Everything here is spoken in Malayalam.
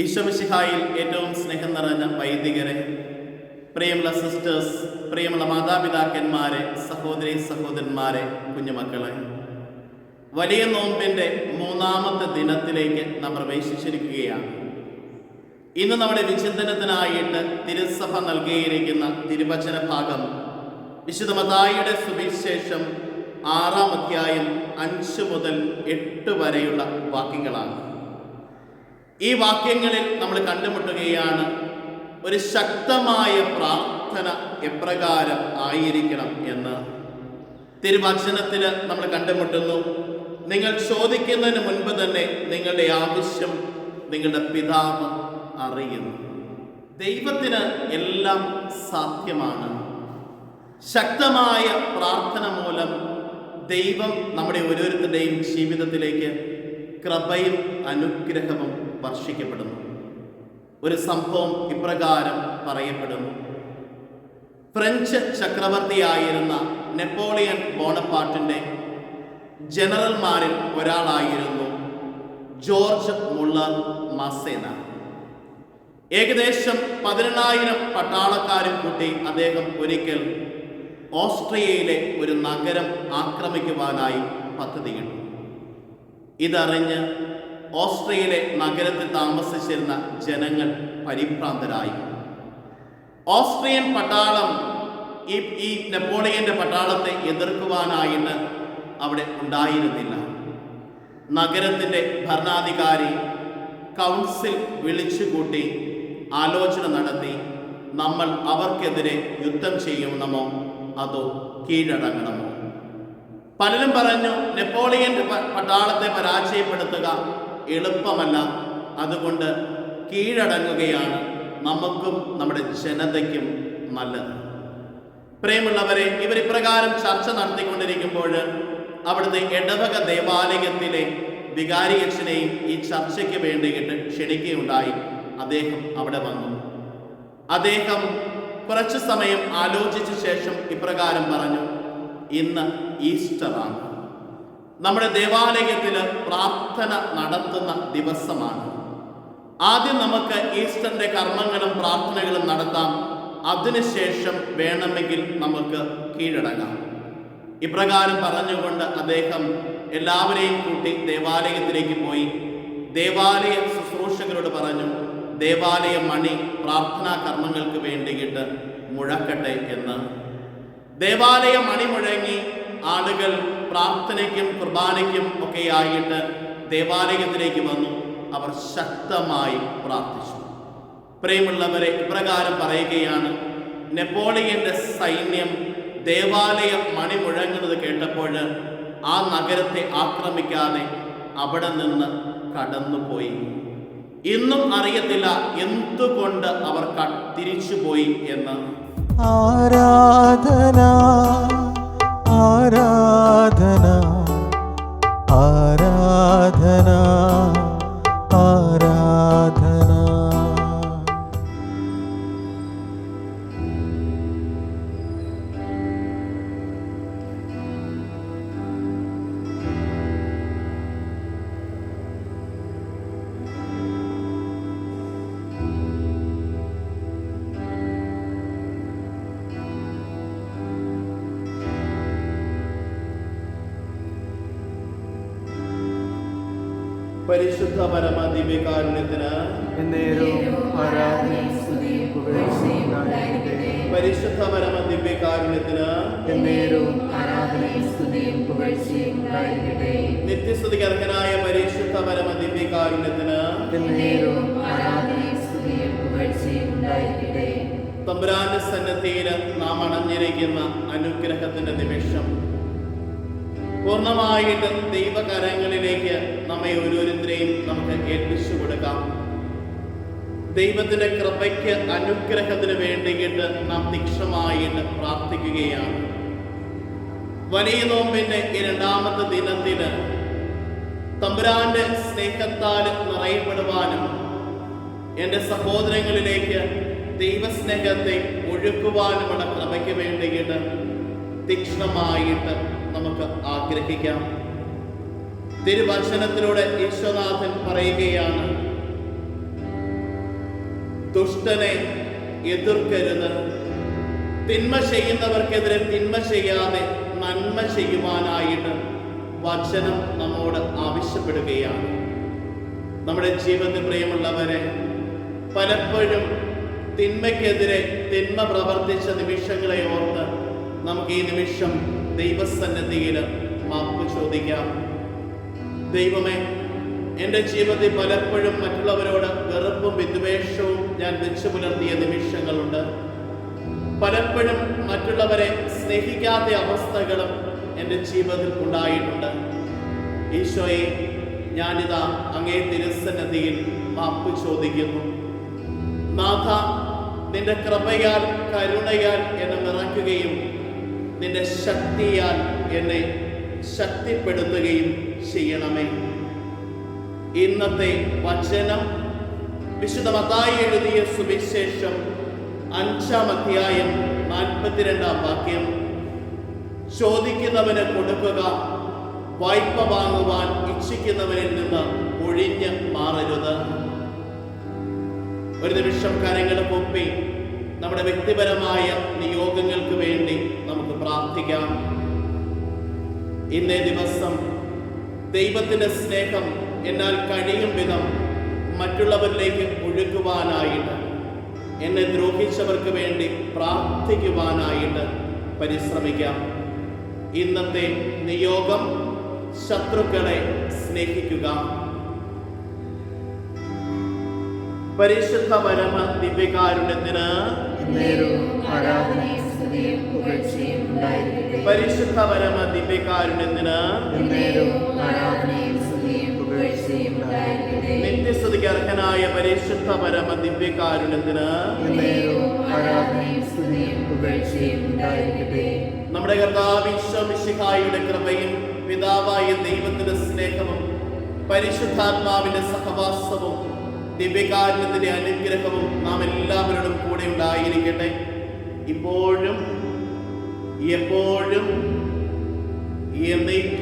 ഈശോമിശിഹായിൽ ഏറ്റവും സ്നേഹം നിറഞ്ഞ വൈദികരെ പ്രിയമുള്ള സിസ്റ്റേഴ്സ് പ്രിയമുള്ള മാതാപിതാക്കന്മാരെ സഹോദരി സഹോദരന്മാരെ കുഞ്ഞുമക്കളെ. വലിയ നോമ്പിന്റെ മൂന്നാമത്തെ ദിനത്തിലേക്ക് നാം പ്രവേശിച്ചിരിക്കുകയാണ്. ഇന്ന് നമ്മുടെ വിചിന്തനത്തിനായിട്ട് തിരുസഭ നൽകിയിരിക്കുന്ന തിരുവചന ഭാഗം വിശുദ്ധ മതായിയുടെ സുവിശേഷം ആറാം അധ്യായം അഞ്ച് മുതൽ എട്ട് വരെയുള്ള വാക്യങ്ങളാണ്. ഈ വാക്യങ്ങളിൽ നമ്മൾ കണ്ടുമുട്ടുകയാണ്. ഒരു ശക്തമായ പ്രാർത്ഥന എപ്രകാരം ആയിരിക്കണം എന്ന്. തിരുവചനത്തിൽ നമ്മൾ കണ്ടുമുട്ടുന്നു. നിങ്ങൾ ചോദിക്കുന്നതിന് മുൻപ് തന്നെ നിങ്ങളുടെ ആവശ്യം നിങ്ങളുടെ പിതാവ് അറിയുന്നു. ദൈവത്തിന് എല്ലാം സാധ്യമാണ്. ശക്തമായ പ്രാർത്ഥന മൂലം ദൈവം നമ്മുടെ ഓരോരുത്തരുടെയും ജീവിതത്തിലേക്ക് കൃപയും അനുഗ്രഹവും വർഷിക്കപ്പെടുന്നു. ഒരു സംഭവം ഇപ്രകാരം പറയപ്പെടുന്നു. ഫ്രഞ്ച് ചക്രവർത്തിയായിരുന്ന നെപ്പോളിയൻ ബോണപ്പാട്ടിന്റെ ജനറൽമാരിൽ ഒരാളായിരുന്നു ജോർജ് മുള്ളർ മസേന. ഏകദേശം പതിനെണ്ണായിരം പട്ടാളക്കാരും കൂട്ടി അദ്ദേഹം ഒരിക്കൽ ഓസ്ട്രിയയിലെ ഒരു നഗരം ആക്രമിക്കുവാനായി പദ്ധതിയിട്ടു. ഇതറിഞ്ഞ് ഓസ്ട്രിയയിലെ നഗരത്തിൽ താമസിച്ചിരുന്ന ജനങ്ങൾ പരിഭ്രാന്തരായി. ഓസ്ട്രിയൻ പട്ടാളം ഈ ഈ നെപ്പോളിയന്റെ പട്ടാളത്തെ എതിർക്കുവാനായിട്ട് അവിടെ ഉണ്ടായിരുന്നില്ല. നഗരത്തിന്റെ ഭരണാധികാരി കൗൺസിൽ വിളിച്ചുകൂട്ടി ആലോചന നടത്തി നമ്മൾ അവർക്കെതിരെ യുദ്ധം ചെയ്യണമോ അതോ കീഴടങ്ങണമോ? പലരും പറഞ്ഞു നെപ്പോളിയന്റെ പട്ടാളത്തെ പരാജയപ്പെടുത്തുക എളുപ്പമല്ല. അതുകൊണ്ട് കീഴടങ്ങുകയാണ് നമുക്കും നമ്മുടെ ജനതയ്ക്കും നല്ലത്. പ്രിയമുള്ളവരെ ഇവർ ഇപ്രകാരം ചർച്ച നടത്തിക്കൊണ്ടിരിക്കുമ്പോൾ അവിടുത്തെ എടവക ദേവാലയത്തിലെ വികാരിയച്ഛനെയും ഈ ചർച്ചയ്ക്ക് വേണ്ടിയിട്ട് ക്ഷണിക്കുകയുണ്ടായി. അദ്ദേഹം അവിടെ വന്നു. അദ്ദേഹം കുറച്ചു സമയം ആലോചിച്ച ശേഷം ഇപ്രകാരം പറഞ്ഞു ഇന്ന് ഈസ്റ്ററാണ്. നമ്മുടെ ദേവാലയത്തിൽ പ്രാർത്ഥന നടത്തുന്ന ദിവസമാണ്. ആദ്യം നമുക്ക് ഈസ്റ്ററിന്റെ കർമ്മങ്ങളും പ്രാർത്ഥനകളും നടത്താം. അതിനുശേഷം വേണമെങ്കിൽ നമുക്ക് കീഴടങ്ങാം. ഇപ്രകാരം പറഞ്ഞുകൊണ്ട് അദ്ദേഹം എല്ലാവരെയും കൂട്ടി ദേവാലയത്തിലേക്ക് പോയി. ദേവാലയ ശുശ്രൂഷകരോട് പറഞ്ഞു ദേവാലയ മണി പ്രാർത്ഥനാ കർമ്മങ്ങൾക്ക് വേണ്ടിയിട്ട് മുഴക്കട്ടെ എന്ന്. ദേവാലയ മണി മുഴങ്ങി ആളുകൾ പ്രാർത്ഥനയ്ക്കും കുർബാനയ്ക്കും ഒക്കെ ആയിട്ട് ദേവാലയത്തിലേക്ക് വന്നു. അവർ ശക്തമായി പ്രാർത്ഥിച്ചു. പ്രിയമുള്ളവരെ ഇപ്രകാരം പറയുകയാണ്. നെപ്പോളിയന്റെ സൈന്യം ദേവാലയം മണി മുഴങ്ങുന്നത് കേട്ടപ്പോൾ ആ നഗരത്തെ ആക്രമിക്കാതെ അവിടെ നിന്ന് കടന്നുപോയി. ഇന്നും അറിയത്തില്ല എന്തുകൊണ്ട് അവർ തിരിച്ചുപോയി എന്ന്. ആരാധന ആരാധന പരിശുദ്ധ പരമ ദിവ്യകാരുണ്യത്തിന് എന്നേരവും ആരാധനയും സ്തുതിയും പുകഴ്ചയും ഉണ്ടായിരിക്കട്ടെ. പരിശുദ്ധ പരമ ദിവ്യകാരുണ്യത്തിന് എന്നേരവും ആരാധനയും സ്തുതിയും പുകഴ്ചയും ഉണ്ടായിരിക്കട്ടെ. നിത്യസ്തുതിക്ക് അർഹനായ പരിശുദ്ധ പരമ ദിവ്യകാരുണ്യത്തിന് എന്നേരവും ആരാധനയും സ്തുതിയും പുകഴ്ചയും ഉണ്ടായിരിക്കട്ടെ തമ്പുരാന്റെ സന്നദ്ധിയിൽ നാം അണഞ്ഞിരിക്കുന്ന അനുഗ്രഹത്തിന്റെ നിമിഷം പൂർണമായിട്ട് ദൈവകരങ്ങളിലേക്ക് നമ്മെ ഓരോരുത്തരെയും നമുക്ക് ഏൽപ്പിച്ചു കൊടുക്കാം. ദൈവത്തിന്റെ കൃപയ്ക്ക് അനുഗ്രഹത്തിന് വേണ്ടിയിട്ട് നാം നിക്ഷമായിട്ട് പ്രാർത്ഥിക്കുകയാണ്. വലിയ നോമ്പിന്റെ ഈ രണ്ടാമത്തെ ദിനത്തിന് തമ്പുരാന്റെ സ്നേഹത്താൽ നിറയപ്പെടുവാനും എന്റെ സഹോദരങ്ങളിലേക്ക് ദൈവസ്നേഹത്തെ ഒഴുക്കുവാനുമുള്ള കൃപയ്ക്ക് വേണ്ടിയിട്ട് തീക്ഷ്ണമായിട്ട് നമുക്ക് ആഗ്രഹിക്കാം. തിരുവചനത്തിലൂടെ ഈശ്വനാഥൻ പറയുകയാണ് ദുഷ്ടനെ എതിർക്കരുത്. തിന്മ ചെയ്യുന്നവർക്കെതിരെ തിന്മ ചെയ്യാതെ നന്മ ചെയ്യുവാനായിട്ട് വചനം നമ്മോട് ആവശ്യപ്പെടുകയാണ്. നമ്മുടെ ജീവിതത്തിൽ പ്രിയമുള്ളവരെ പലപ്പോഴും തിന്മയ്ക്കെതിരെ തിന്മ പ്രവർത്തിച്ച നിമിഷങ്ങളെ ഓർത്ത് നമുക്ക് ഈ നിമിഷം ദൈവസന്നദ്ധിയിൽ മാപ്പ് ചോദിക്കാം. ദൈവമേ എന്റെ ജീവിതത്തിൽ പലപ്പോഴും മറ്റുള്ളവരോട് വെറുപ്പും വിദ്വേഷവും ഞാൻ വെച്ചു പുലർത്തിയ നിമിഷങ്ങളുണ്ട്. പലപ്പോഴും മറ്റുള്ളവരെ സ്നേഹിക്കാത്ത അവസ്ഥകളും എന്റെ ജീവിതത്തിൽ ഉണ്ടായിട്ടുണ്ട്. ഈശോയെ ഞാനിതാ അങ്ങേ തിരുസന്നതിയിൽ മാപ്പ് ചോദിക്കുന്നു. നാഥ നിന്റെ കൃപയാൽ കരുണയാൽ എന്നെ നിറയ്ക്കുകയും നിന്റെ ശക്തിയാൽ എന്നെ ശക്തിപ്പെടുത്തുകയും ചെയ്യണമേ. ഇന്നത്തെ വചനം വിശുദ്ധ മതായി എഴുതിയ സുവിശേഷം അഞ്ചാം അധ്യായം നാൽപ്പത്തിരണ്ടാം വാക്യം. ചോദിക്കുന്നവന് കൊടുക്കുക വായ്പ വാങ്ങുവാൻ ഇച്ഛിക്കുന്നവനിൽ നിന്ന് ഒഴിഞ്ഞ് മാറരുത്. ഒരു നിമിഷം കരങ്ങൾ പൊപ്പി നമ്മുടെ വ്യക്തിപരമായ വേണ്ടി പ്രാർത്ഥിക്കാം. ഇന്നേ ദിവസം ദൈവത്തിന്റെ സ്നേഹം എന്നാൽ കഴിയും വിധം മറ്റുള്ളവരിലേക്ക് ഒഴുകുവാനായിട്ട് എന്നെ ദ്രോഹിച്ചവർക്ക് വേണ്ടി പ്രാർത്ഥിക്കുവാനായിട്ട് പരിശ്രമിക്കാം. ഇന്നത്തെ നിയോഗം ശത്രുക്കളെ സ്നേഹിക്കുക. പരിശുദ്ധ പരമ ദിവ്യകാരുണ്യത്തിന് എന്നേരവും പരിശുദ്ധ പരമ ദിവ്യകാരുണ്യത്തിന് നിത്യസ്തുതിക്ക് അർഹനായ പരിശുദ്ധ പരമ ദിവ്യകാരുണ്യത്തിന് നമ്മുടെ കർത്താവിശ്വമിശിഹായുടെ കൃപയും പിതാവായ ദൈവത്തിന്റെ സ്നേഹവും പരിശുദ്ധാത്മാവിന്റെ സഹവാസവും ദിവ്യകാരുണ്യത്തിന്റെ അനുഗ്രഹവും നാം എല്ലാവരോടും കൂടെ ഉണ്ടായിരിക്കട്ടെ. ഇപ്പോഴും എപ്പോഴും എന്നേക്കും